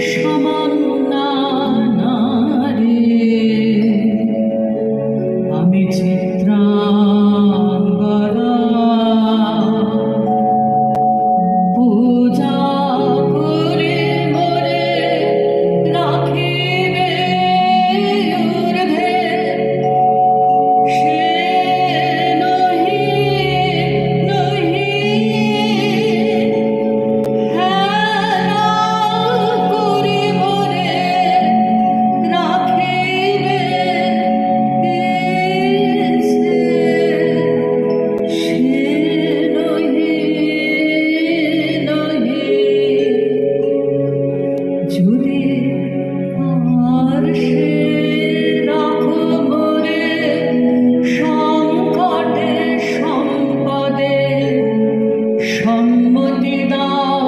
সমান না। অনুমতি দাও।